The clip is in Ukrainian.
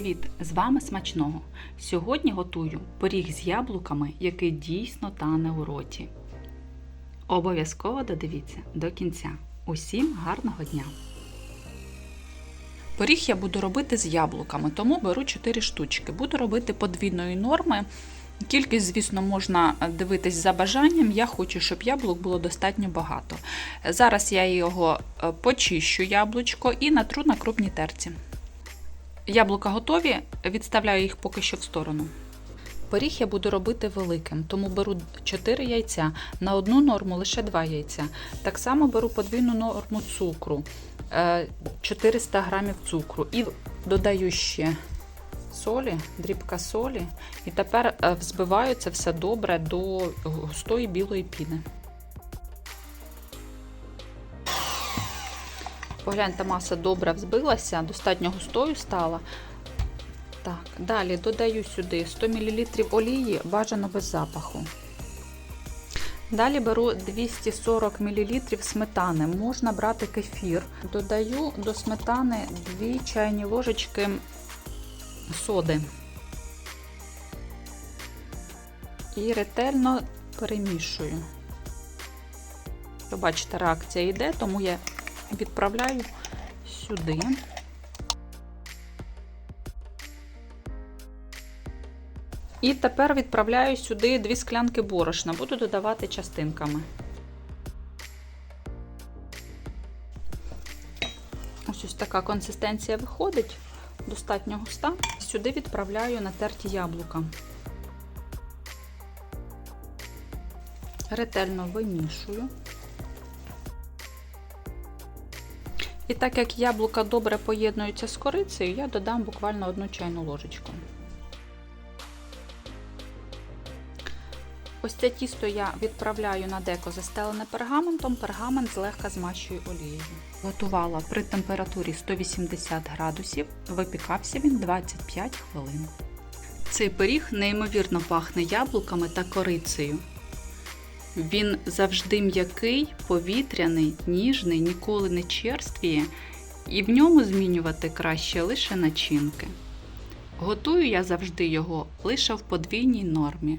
Привіт! З вами смачного. Сьогодні готую пиріг з яблуками, який дійсно тане у роті. Обов'язково додивіться до кінця. Усім гарного дня! Пиріг я буду робити з яблуками, тому беру 4 штучки. Буду робити подвійної норми. Кількість, звісно, можна дивитись за бажанням. Я хочу, щоб яблук було достатньо багато. Зараз я його е, почищу яблучко і натру на крупній терці. Яблука готові, відставляю їх поки що в сторону. Пиріг я буду робити великим, тому беру 4 яйця, на одну норму лише 2 яйця. Так само беру подвійну норму цукру, е, 400 грамів цукру і додаю ще солі, дрібка солі. І тепер е, взбиваю це все добре до густої білої піни. Погляньте, маса добре взбилася, достатньо густою стала. Так, Далі додаю сюди 100 мл олії, бажано без запаху. Далі беру 240 мл сметани. Можна брати кефір. Додаю до сметани 2 чайні ложечки соди. І ретельно перемішую. Ви бачите, реакція йде, тому я відправляю сюди. І тепер відправляю сюди дві склянки борошна, буду додавати частинками. Ось ось така консистенція виходить, достатньо густа. Сюди відправляю натерті яблука. Ретельно вимішую. І так як яблука добре поєднуються з корицею, я додам буквально одну чайну ложечку. Ось це тісто я відправляю на деко застелене пергаментом, пергамент злегка змащую олією. Готувала при температурі 180 градусів, випікався він 25 хвилин. Цей пиріг неймовірно пахне яблуками та корицею. Він завжди м'який, повітряний, ніжний, ніколи не черствіє, і в ньому змінювати краще лише начинки. Готую я завжди його лише в подвійній нормі.